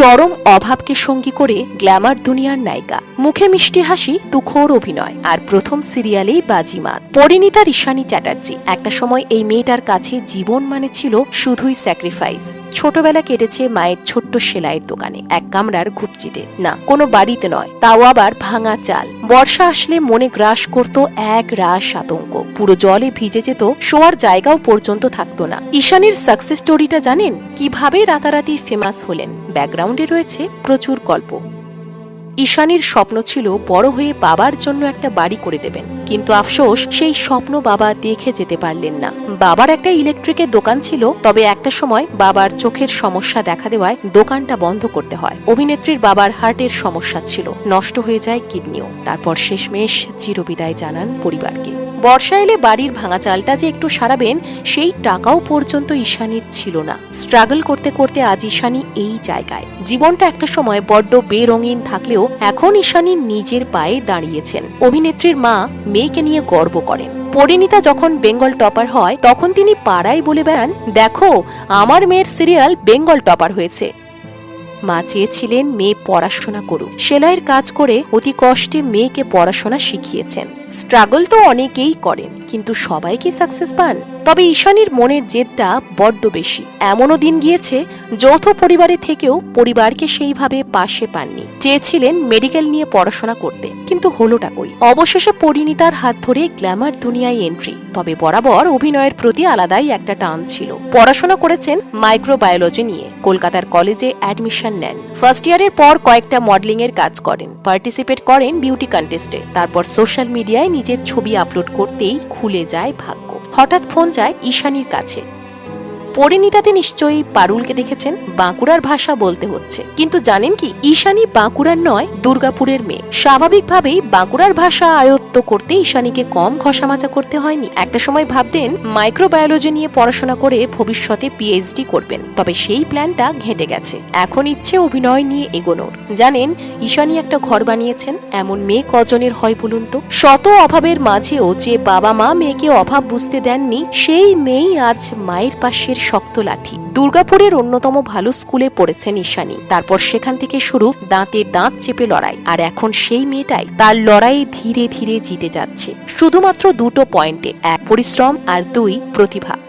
চরম অভাবকে সঙ্গী করে গ্ল্যামার দুনিয়ার নায়িকা। মুখে মিষ্টি হাসি তুখোর অভিনয়, আর প্রথম সিরিয়ালেই বাজিমাত পরিণীতা ঋষানী চ্যাটার্জি। একটা সময় এই মেয়েটার কাছে জীবন মানে ছিল শুধুই স্যাক্রিফাইস ছোটবেলা কেটেছে মায়ের ছোট্ট সেলাইয়ের দোকানে, এক কামরার ঘুপচিতে। না, কোনো বাড়িতে নয়, তাও আবার ভাঙা চাল। বর্ষা আসলে মনে গ্রাস করত এক রাস আতঙ্ক। পুরো জলে ভিজে যেত, শোয়ার জায়গাও পর্যন্ত থাকতো না। ঈশানের সাকসেস স্টোরিটা জানেন? কীভাবে রাতারাতি ফেমাস হলেন? ব্যাকগ্রাউন্ডে রয়েছে প্রচুর গল্প। ঈশানীর স্বপ্ন ছিল বড় হয়ে বাবার জন্য একটা বাড়ি করে দেবেন। কিন্তু আফসোস, সেই স্বপ্ন বাবা দেখে যেতে পারলেন না। বাবার একটা ইলেকট্রিকের দোকান ছিল, তবে একটা সময় বাবার চোখের সমস্যা দেখা দেওয়ায় দোকানটা বন্ধ করতে হয়। অভিনেত্রীর বাবার হার্টের সমস্যা ছিল, নষ্ট হয়ে যায় কিডনিও। তারপর শেষমেশ চিরবিদায় জানান পরিবারকে। বর্ষা এলে বাড়ির ভাঙা চালটা যে একটু সারাবেন, সেই টাকাও পর্যন্ত ঈশানীর ছিল না। স্ট্রাগল করতে করতে আজ ঈশানী এই জায়গায়। জীবনটা একটা সময় বড্ড বেরঙিন থাকলেও এখন ঈশানী নিজের পায়ে দাঁড়িয়েছেন। অভিনেত্রীর মা মেয়েকে নিয়ে গর্ব করেন। পরিণীতা যখন বেঙ্গল টপার হয়, তখন তিনি পাড়ায় বলে বেড়ান, দেখো, আমার মেয়ের সিরিয়াল বেঙ্গল টপার হয়েছে। মা চেয়েছিলেন মেয়ে পড়াশোনা করুক। সেলাইয়ের কাজ করে অতি কষ্টে মেয়েকে পড়াশোনা শিখিয়েছেন। স্ট্রাগল তো অনেকেই করেন, কিন্তু সবাই কি সাকসেস পান? তবে ঈশানীর মনের জেদটা বড্ড বেশি। এমনও দিন গিয়েছে, যৌথ পরিবারে থেকেও পরিবারকে সেইভাবে পাশে পাননি। চেয়েছিলেন মেডিকেল নিয়ে পড়াশোনা করতে, কিন্তু হলোটা কই? অবশেষে পরিণীতার হাত ধরে গ্ল্যামার দুনিয়ায় এন্ট্রি। তবে বরাবর অভিনয়ের প্রতি আলাদাই একটা টান ছিল। পড়াশোনা করেছেন মাইক্রোবায়োলজি নিয়ে। কলকাতার কলেজে অ্যাডমিশন নেন। ফার্স্ট ইয়ারের পর কয়েকটা মডেলিং এর কাজ করেন। পার্টিসিপেট করেন বিউটি কন্টেস্টে। তারপর সোশ্যাল মিডিয়ায় নিজের ছবি আপলোড করতেই খুলে যায় ভাগ্য। হঠাৎ ফোন যায় ঈশানীর কাছে। পরিণীতাতে নিশ্চয়ই পারুলকে দেখেছেন? বাঁকুড়ার ভাষা বলতে হচ্ছে। কিন্তু জানেন কি, ঈশানী বাঁকুড়ার নয়, দুর্গাপুরের মেয়ে। স্বাভাবিকভাবেই বাঁকুড়ার ভাষা আয়ত্ত করতে ঈশানীকে কম ঘষামাচা করতে হয়নি। একটা সময় ভাবতেন মাইক্রোবায়োলজি নিয়ে পড়াশোনা করে ভবিষ্যতে পিএইচডি করবেন। তবে সেই প্ল্যানটা ঘেঁটে গেছে। এখন ইচ্ছে অভিনয় নিয়ে এগোনোর। জানেন, ঈশানী একটা ঘর বানিয়েছেন, এমন মেয়ে কজনের হয় বলুন তো? শত অভাবের মাঝেও যে বাবা মা মেয়েকে অভাব বুঝতে দেননি, সেই মেয়েই আজ মায়ের পাশের শক্ত লাঠি। দুর্গাপুরের অন্যতম ভালো স্কুলে পড়েছেন ঈশানী। তারপর সেখান থেকে শুরু দাঁতে দাঁত চেপে লড়াই। আর এখন সেই মেয়েটাই তার লড়াই ধীরে ধীরে জিতে যাচ্ছে। শুধুমাত্র দুটো পয়েন্টে, এক পরিশ্রম আর দুই প্রতিভা।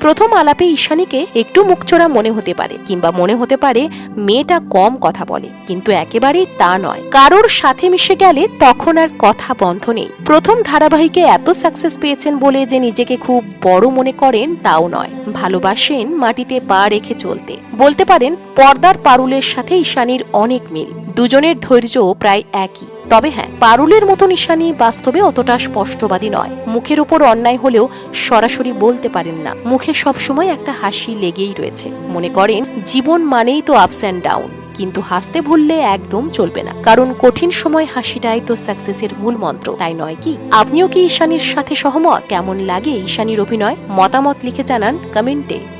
প্রথম আলাপে ঈশানীকে একটু মুখচোরা মনে হতে পারে, কিংবা মনে হতে পারে মেয়েটা কম কথা বলে, কিন্তু একেবারেই তা নয়। কারোর সাথে মিশে গেলে তখন আর কথা বন্ধ নেই। প্রথম ধারাবাহিকে এত সাকসেস পেয়েছেন বলে যে নিজেকে খুব বড় মনে করেন, তাও নয়। ভালোবাসেন মাটিতে পা রেখে চলতে। বলতে পারেন, পর্দার পারুলের সাথে ঈশানীর অনেক মিল। দুজনের ধৈর্য প্রায় একই। তবে হ্যাঁ পারুলের মতো নিশানি বাস্তবে অতটা স্পষ্টবাদী নয়। মুখের উপর অন্যায় হলেও সরাসরি বলতে পারেন না। মুখে সবসময় একটা হাসি লেগেই রয়েছে। মনে করেন, জীবন মানেই তো আপস অ্যান্ড ডাউন কিন্তু হাসতে ভুললে একদম চলবে না। কারণ কঠিন সময় হাসিটাই তো সাকসেসের মূল মন্ত্র, তাই নয় কি? আপনিও কি ঈশানির সাথে সহমত? কেমন লাগে ঈশানীর অভিনয়? মতামত লিখে জানান কমেন্টে।